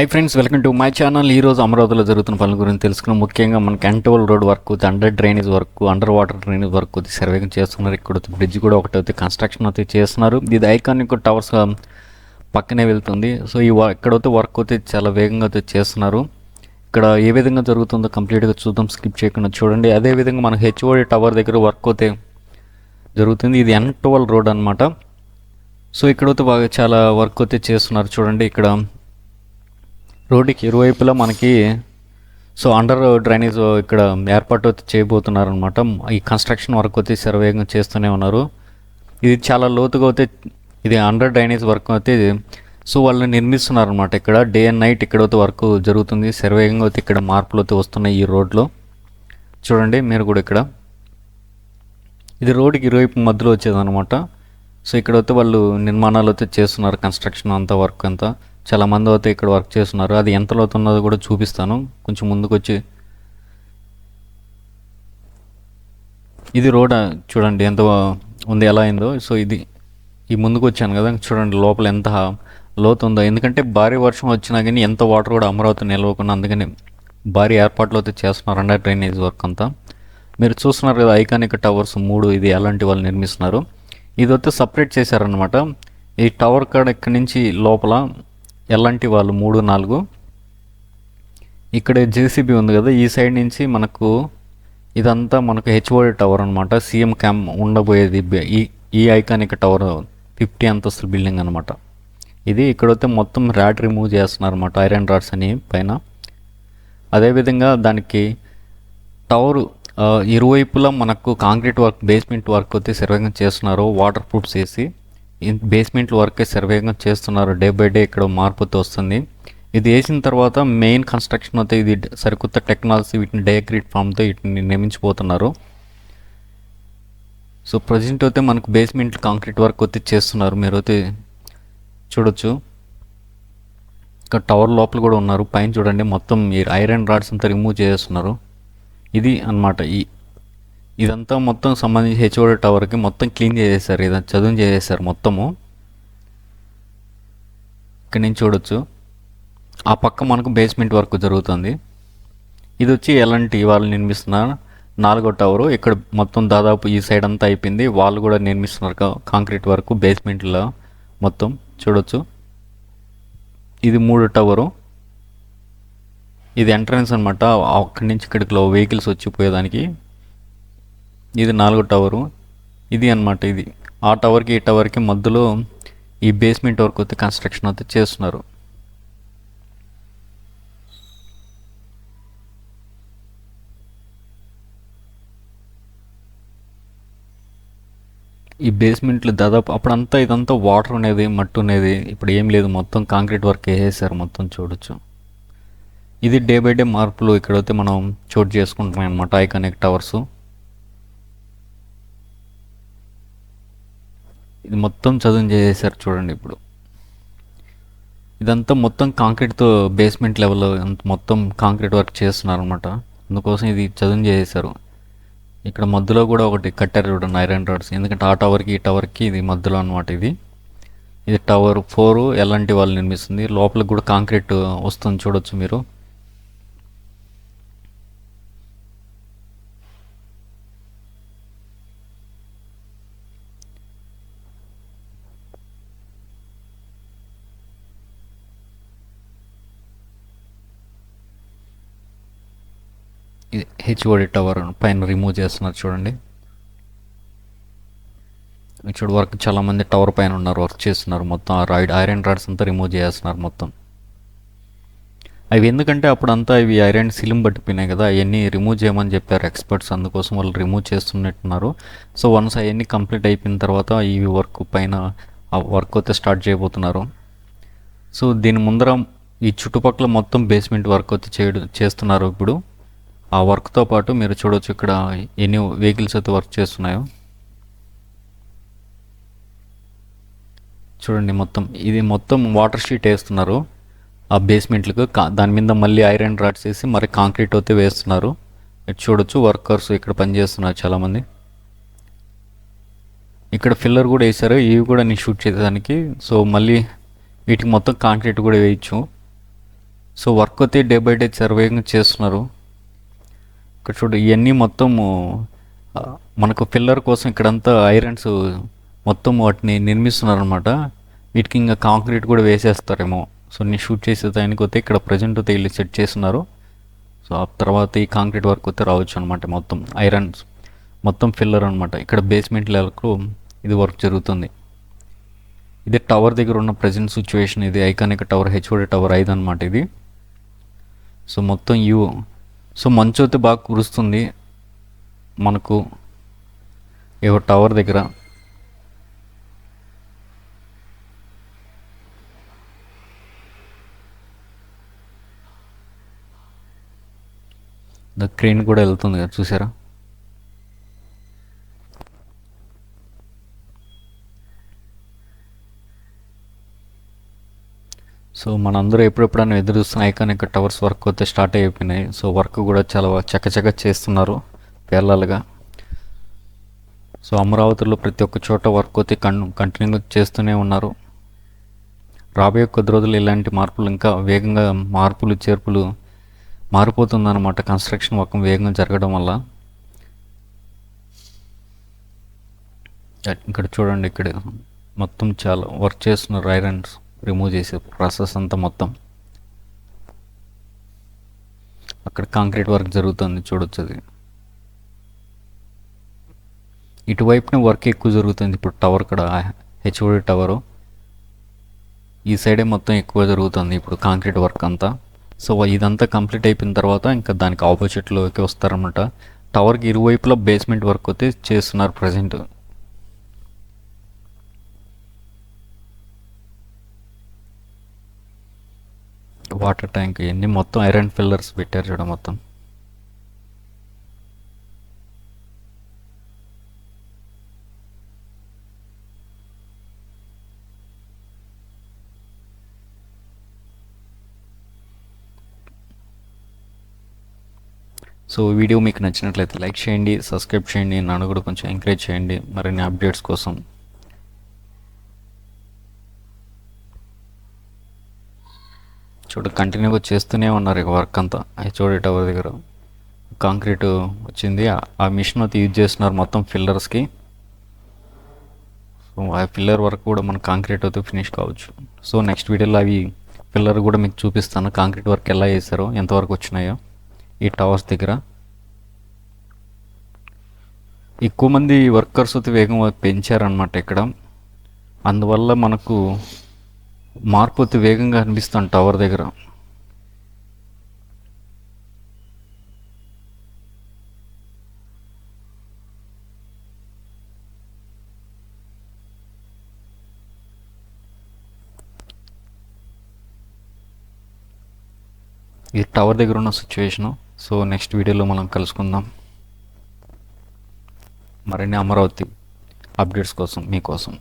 Hi friends welcome to my channel ఈ రోజు అమరావతిలో జరుగుతున్న పనుల గురించి తెలుసుకున్నాం ముఖ్యంగా మనకి అంటోల్ road work under drainage work under water drainage work సర్వేగా చేస్తున్నారు. ఇక్కడ బ్రిడ్జ్ కూడా ఒకటి అయితే కన్స్ట్రక్షన్ అయితే చేస్తున్నారు. ఇది ఐకానిక్ టవర్స్ పక్కనే వెళ్తుంది. సో ఈ వ- ఇక్కడైతే వర్క్ అయితే చాలా వేగంగా అయితే చేస్తున్నారు. ఇక్కడ ఏ విధంగా జరుగుతుందో కంప్లీట్గా చూద్దాం. స్కిప్ చేయకుండా చూడండి. అదే విధంగా మన హెచ్ఓడి టవర్ దగ్గర వర్క్ అయితే జరుగుతుంది. ఇది ఎన్ ట్వెల్వ్ రోడ్ అనమాట సో ఇక్కడైతే బాగా చాలా వర్క్ అయితే చేస్తున్నారు. చూడండి ఇక్కడ రోడ్డుకి ఇరువైపులా మనకి సో అండర్ డ్రైనేజ్ ఇక్కడ ఏర్పాటు అయితే చేయబోతున్నారనమాట ఈ కన్స్ట్రక్షన్ వర్క్ అయితే శరవేగంగా చేస్తూనే ఉన్నారు. ఇది చాలా లోతుగా అయితే ఇది అండర్ డ్రైనేజ్ వర్క్ అయితే సో వాళ్ళు నిర్మిస్తున్నారనమాట ఇక్కడ. డే అండ్ నైట్ ఇక్కడ అయితే వర్క్ జరుగుతుంది. శరవేగంగా అయితే ఇక్కడ మార్పులు అయితే వస్తున్నాయి ఈ రోడ్లో. చూడండి మీరు కూడా ఇక్కడ. ఇది రోడ్డుకి ఇరువైపు మధ్యలో వచ్చేదన్నమాట. సో ఇక్కడ అయితే వాళ్ళు నిర్మాణాలు అయితే చేస్తున్నారు కన్స్ట్రక్షన్ అంతా వర్క్ అంతా. చాలా మంది అయితే ఇక్కడ వర్క్ చేస్తున్నారు. అది ఎంత లోతున్నదో కూడా చూపిస్తాను. కొంచెం ముందుకు వచ్చి ఇది రోడ్ చూడండి ఎంత ఉంది ఎలా అయిందో. సో ఇది ఈ ముందుకు వచ్చాను కదా చూడండి లోపల ఎంత లోతు ఉందో. ఎందుకంటే భారీ వర్షం వచ్చినా కానీ ఎంత వాటర్ కూడా అమరావతి నిలవకుండా అందుకని భారీ ఏర్పాట్లు అయితే చేస్తున్నారు డ్రైనేజ్ వర్క్ అంతా. మీరు చూస్తున్నారు కదా ఐకానిక్ టవర్స్ మూడు ఇది ఎలాంటి వాళ్ళు నిర్మిస్తున్నారు. ఇది వచ్చి సపరేట్ చేశారనమాట ఈ టవర్ కాడ ఇక్కడి నుంచి లోపల ఎలాంటి వాళ్ళు మూడు నాలుగు. ఇక్కడ జేసీబీ ఉంది కదా ఈ సైడ్ నుంచి మనకు ఇదంతా మనకు హెచ్ఓడి టవర్ అనమాట సీఎం క్యాంప్ ఉండబోయేది ఈ ఈ ఐకానిక్ టవర్ ఫిఫ్టీ అంతస్తుల బిల్డింగ్ అనమాట ఇది ఇక్కడైతే మొత్తం ర్యాట్ రిమూవ్ చేస్తున్నారు అనమాట ఐరన్ రాడ్స్ అని పైన. అదేవిధంగా దానికి టవర్ ఇరువైపులా మనకు కాంక్రీట్ వర్క్ బేస్మెంట్ వర్క్ అయితే సర్వేగా చేస్తున్నారు వాటర్ ప్రూఫ్స్ చేసి. బేస్మెంట్ వర్క్ సర్వేగా చేస్తున్నారు. డే బై డే ఇక్కడ మార్పు వస్తుంది. ఇది వేసిన తర్వాత మెయిన్ కన్స్ట్రక్షన్ అయితే ఇది సరికొత్త టెక్నాలజీ వీటిని డయాగ్రిడ్ ఫామ్తో వీటిని నిర్మించబోతున్నారు. సో ప్రజెంట్ అయితే మనకు బేస్మెంట్ కాంక్రీట్ వర్క్ అయితే చేస్తున్నారు. మీరు అయితే చూడొచ్చు. ఇక్కడ టవర్ లోపల కూడా ఉన్నారు. పైన చూడండి మొత్తం ఐరన్ రాడ్స్ అంతా రిమూవ్ చేస్తున్నారు. ఇది అన్నమాట. ఈ ఇదంతా మొత్తం సంబంధించి హెచ్ఓడి టవర్కి మొత్తం క్లీన్ చేసేసారు ఇదంతా చదువు చేసేసారు మొత్తము. ఇక్కడ నుంచి చూడొచ్చు. ఆ పక్క మనకు బేస్మెంట్ వర్క్ జరుగుతుంది. ఇది వచ్చి ఎలాంటి వాళ్ళు నిర్మిస్తున్నారు నాలుగో టవరు. ఇక్కడ మొత్తం దాదాపు ఈ సైడ్ అంతా అయిపోయింది. వాళ్ళు కూడా నిర్మిస్తున్నారు కా- కాంక్రీట్ వర్క్ బేస్మెంట్లో మొత్తం. చూడొచ్చు. ఇది మూడు టవరు. ఇది ఎంట్రన్స్ అనమాట అక్కడి నుంచి ఇక్కడికి వెహికల్స్ వచ్చిపోయేదానికి ఇది నాలుగో టవరు. ఇది అన్నమాట ఇది. ఆ టవర్కి ఈ టవర్కి మధ్యలో ఈ బేస్మెంట్ వర్క్ అయితే కన్స్ట్రక్షన్ అయితే చేస్తున్నారు. ఈ బేస్మెంట్లో దాదాపు అప్పుడంతా ఇదంతా వాటర్ ఉండేది మట్టు ఉండేది ఇప్పుడు ఏం లేదు. మొత్తం కాంక్రీట్ వర్క్ వేసేసారు మొత్తం చూడొచ్చు. ఇది డే బై డే మార్పులు ఇక్కడైతే మనం చోటు చేసుకుంటున్నాం అనమాట ఐకానిక్ టవర్స్ ఇది మొత్తం చదువు చేసేసారు చూడండి ఇప్పుడు. ఇదంతా మొత్తం కాంక్రీట్తో బేస్మెంట్ లెవెల్ మొత్తం కాంక్రీట్ వర్క్ చేస్తున్నారు అనమాట అందుకోసం ఇది చదువు చేసేసారు ఇక్కడ మధ్యలో కూడా ఒకటి కట్టారు చూడండి ఐరన్ రాడ్స్. ఎందుకంటే ఆ టవర్కి ఈ టవర్కి ఇది మధ్యలో అనమాట ఇది. ఇది టవర్ ఫోర్ ఎలాంటి వాళ్ళు నిర్మిస్తుంది. లోపలికి కూడా కాంక్రీట్ వస్తుంది చూడొచ్చు మీరు. హెచ్ఓడి టవర్ పైన రిమూవ్ చేస్తున్నారు చూడండి. చూడు వర్క్ చాలా మంది టవర్ పైన ఉన్నారు వర్క్ చేస్తున్నారు మొత్తం. ఆ రాయిడ్ ఐరన్ రాడ్స్ అంతా రిమూవ్ చేస్తున్నారు మొత్తం. అవి ఎందుకంటే అప్పుడు అంతా ఇవి ఐరన్ సిలిం పట్టిపోయినాయి కదా అవన్నీ రిమూవ్ చేయమని చెప్పారు ఎక్స్పర్ట్స్ అందుకోసం వాళ్ళు రిమూవ్ చేస్తున్నట్టున్నారు. సో వన్స్ అవన్నీ కంప్లీట్ అయిపోయిన తర్వాత ఈ వర్క్ పైన ఆ వర్క్ అయితే స్టార్ట్ చేయబోతున్నారు. సో దీని ముందర ఈ చుట్టుపక్కల మొత్తం బేస్మెంట్ వర్క్ అయితే చేయడం చేస్తున్నారు ఇప్పుడు. ఆ వర్క్తో పాటు మీరు చూడొచ్చు ఇక్కడ ఎన్ని వెహికల్స్ అయితే వర్క్ చేస్తున్నాయో. చూడండి మొత్తం ఇది మొత్తం వాటర్ షీట్ వేస్తున్నారు. ఆ బేస్మెంట్లకు కా- దాని మీద మళ్ళీ ఐరన్ రాడ్స్ వేసి మరి కాంక్రీట్ అయితే వేస్తున్నారు. చూడొచ్చు వర్కర్స్ ఇక్కడ పనిచేస్తున్నారు చాలామంది. ఇక్కడ ఫిల్లర్ కూడా వేశారు ఇవి కూడా నేను షూట్ చేసేదానికి. సో మళ్ళీ వీటికి మొత్తం కాంక్రీట్ కూడా వేయచ్చు. సో వర్క్ అయితే డే బై డే సర్వేగా చేస్తున్నారు. ఇక్కడ చూడు ఇవన్నీ మొత్తము మనకు పిల్లర్ కోసం ఇక్కడంతా ఐరన్స్ మొత్తం వాటిని నిర్మిస్తున్నారనమాట వీటికి ఇంకా కాంక్రీట్ కూడా వేసేస్తారేమో. సో నేను షూట్ చేసే దానికి వస్తే ఇక్కడ ప్రజెంట్ అయితే వీళ్ళు సెట్ చేస్తున్నారు. సో ఆ తర్వాత ఈ కాంక్రీట్ వర్క్ అయితే రావచ్చు అనమాట మొత్తం ఐరన్స్ మొత్తం ఫిల్లర్ అనమాట ఇక్కడ బేస్మెంట్ లెవెల్కు ఇది వర్క్ జరుగుతుంది. ఇది టవర్ దగ్గర ఉన్న ప్రజెంట్ సిచ్యువేషన్ ఇది ఐకానిక్ టవర్ హెచ్ఓడి టవర్ ఐదు అనమాట ఇది. సో మొత్తం యూ సో మంచు అయితే బాగా కురుస్తుంది. మనకు ఏవో టవర్ దగ్గర. ద క్రెయిన్ కూడా వెళ్తుంది కదా చూసారా? సో మనందరూ ఎప్పుడెప్పుడైనా ఎదురు చూస్తున్న ఐకానిక్ టవర్స్ వర్క్ అయితే స్టార్ట్ అయిపోయినాయి. సో వర్క్ కూడా చాలా చక్కచక్క చేస్తున్నారు పేర్లాలుగా. సో అమరావతిలో ప్రతి ఒక్క చోట వర్క్ అయితే కన్ కంటిన్యూ చేస్తూనే ఉన్నారు. రాబోయే కొద్ది రోజులు ఇలాంటి మార్పులు ఇంకా వేగంగా మార్పులు చేర్పులు మారిపోతుందన్నమాట. కన్స్ట్రక్షన్ వర్క్ వేగంగా జరగడం వల్ల. ఇక్కడ చూడండి ఇక్కడ మొత్తం చాలా వర్క్ చేస్తున్నారు ఐరన్స్. రిమూవ్ చేసే ప్రాసెస్ అంతా మొత్తం. అక్కడ కాంక్రీట్ వర్క్ జరుగుతుంది చూడొచ్చు అది. ఇటువైపున వర్క్ ఎక్కువ జరుగుతుంది. ఇప్పుడు టవర్ ఇక్కడ హెచ్ఓడి టవరు ఈ సైడే మొత్తం ఎక్కువ జరుగుతుంది ఇప్పుడు కాంక్రీట్ వర్క్ అంతా. సో ఇదంతా కంప్లీట్ అయిపోయిన తర్వాత ఇంకా దానికి ఆపోజిట్లోకి వస్తారనమాట టవర్కి ఇరువైపులా బేస్మెంట్ వర్క్ అయితే చేస్తున్నారు ప్రజెంట్ వాటర్ ట్యాంక్ ఇవన్నీ మొత్తం ఐరన్ ఫిల్లర్స్ పెట్టారు చూడ మొత్తం. సో వీడియో మీకు నచ్చినట్లయితే లైక్ చేయండి సబ్స్క్రైబ్ చేయండి నన్ను కూడా కొంచెం ఎంకరేజ్ చేయండి. మరిన్ని అప్డేట్స్ కోసం చూడు కంటిన్యూగా చేస్తూనే ఉన్నారు ఇక వర్క్ అంతా. హెచ్ఓడి టవర్ దగ్గర. కాంక్రీట్ వచ్చింది. ఆ- మిషన్ అయితే యూజ్ చేస్తున్నారు మొత్తం ఫిల్లర్స్కి సో ఆ ఫిల్లర్ వర్క్ కూడా మన కాంక్రీట్ అయితే ఫినిష్ కావచ్చు. సో నెక్స్ట్ వీడియోలో అవి ఫిల్లర్ కూడా మీకు చూపిస్తాను. కాంక్రీట్ వర్క్ ఎలా చేశారో ఎంతవరకు వచ్చినాయో ఈ టవర్స్ దగ్గర. ఎక్కువ మంది వర్కర్స్ అయితే వేగం పెంచారనమాట ఇక్కడ. అందువల్ల మనకు మార్పు అతి వేగంగా అనిపిస్తాను టవర్ దగ్గర. ఈ టవర్ దగ్గర ఉన్న సిచ్యువేషను సో నెక్స్ట్ వీడియోలో మనం కలుసుకుందాం. మరిన్ని అమరావతి అప్డేట్స్ కోసం మీకోసం.